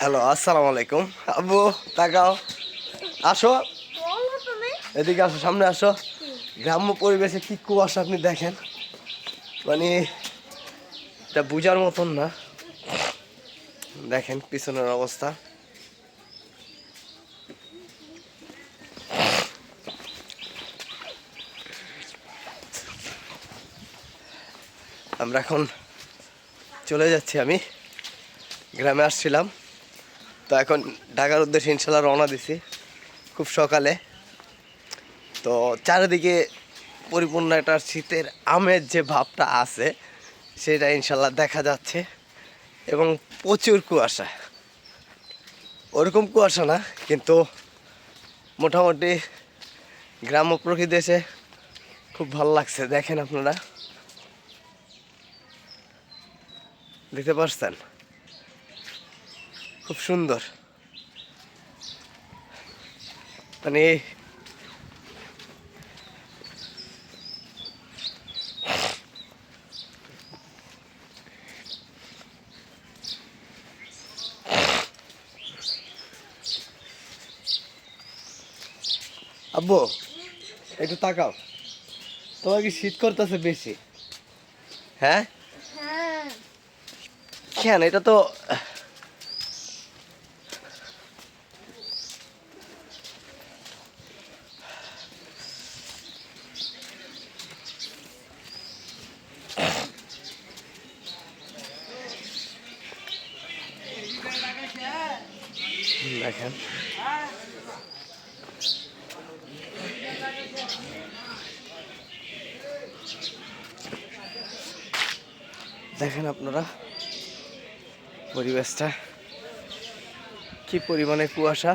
Hello আসসালামু আলাইকুম আব্বু তাকাও আসো এদিকে আসো, সামনে আসো। গ্রাম্য পরিবেশে কি কুয়াশা আপনি দেখেন? মানে এটা বোঝার মতন না। দেখেন, পিছনের অবস্থা। আমরা এখন চলে যাচ্ছি আমি। গ্রামে আসছিলাম। তো এখন ঢাকার উদ্দেশ্যে ইনশাল্লাহ রওনা দিছি, খুব সকালে। তো চারিদিকে পরিপূর্ণ একটা শীতের আমের যে ভাবটা আছে, সেটা ইনশাল্লাহ দেখা যাচ্ছে এবং প্রচুর কুয়াশা। ওরকম কুয়াশা না, কিন্তু মোটামুটি গ্রাম্য প্রকৃতি এসে খুব ভালো লাগছে, দেখেন আপনারা। দেখতে পাচ্ছেন খুব সুন্দর। মানে আব্বু একটু তাকাও। তোমার কি শীত করতেছে বেশি? হ্যাঁ? হ্যাঁ। কেন? এটা তো দেখেন। দেখেন আপনারা পরিবেশটা কি পরিমাণে কুয়াশা।